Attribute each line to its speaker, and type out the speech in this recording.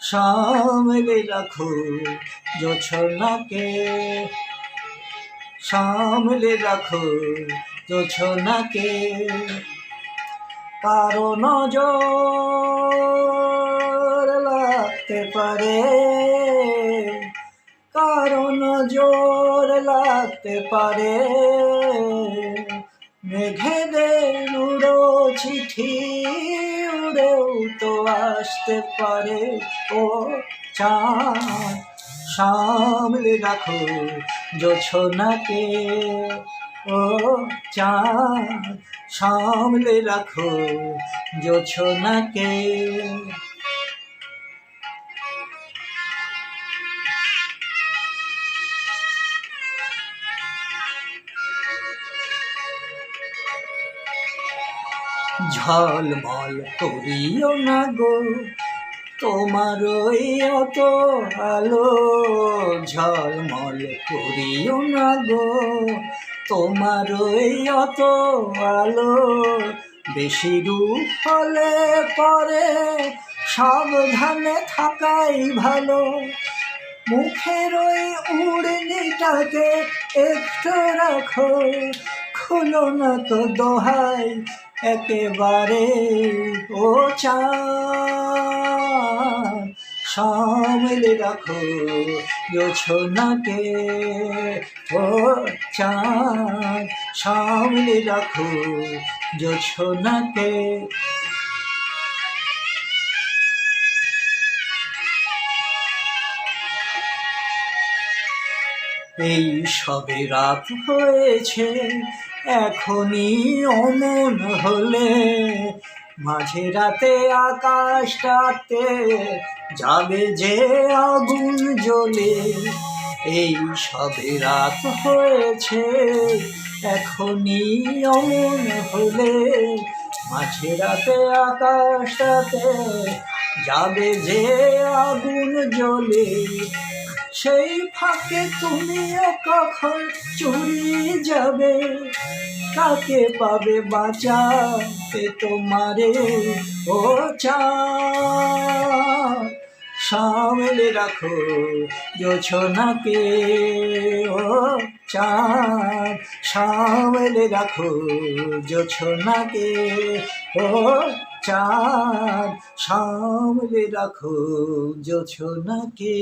Speaker 1: সামলে রাখো জোছনাকে। সামলে রাখো জোছনাকে। কারও নজর লাগতে পারে। কারও নজর লাগতে পারে। মেঘেদের উড়ো চিঠি, উড়েও তো আসতে পারে। ও চাঁদ, সামলে রাখো জোছনাকে ও চাঁদ, সামলে রাখো জোছনাকে ঝলমল করিও না গো, তোমার অত আলো। ঝলমল করিও না গো, তোমার অত আলো। বেশি রূপ হলে পরে সাবধানে থাকাই ভালো। মুখের ওই উড়নিটাকে একটু রাখো, খুলো না তো দোহাই। একেবারে ও চাঁদ সামলে রাখো যোছনাকে ও চাঁদ সামলে রাখো যোছনাকে এই সবে রাত হয়েছে, এখনই অমন হলে। মাঝে রাতে আকাশটাতে যাবে যে আগুন জ্বলে। এই সবে রাত হয়েছে, এখনই অমন হলে। মাঝে রাতে আকাশটাতে যাবে যে আগুন জ্বলে। সেই ফাঁকে তুমিও কখন চুরি যাবে। কাকে পাবে বাঁচাতে তোমারে ও চা সামলে রাখো যোছনাকে ও চাঁদ সামলে রাখো যোছনাকে ও চাঁদ সামলে রাখো যোছনাকে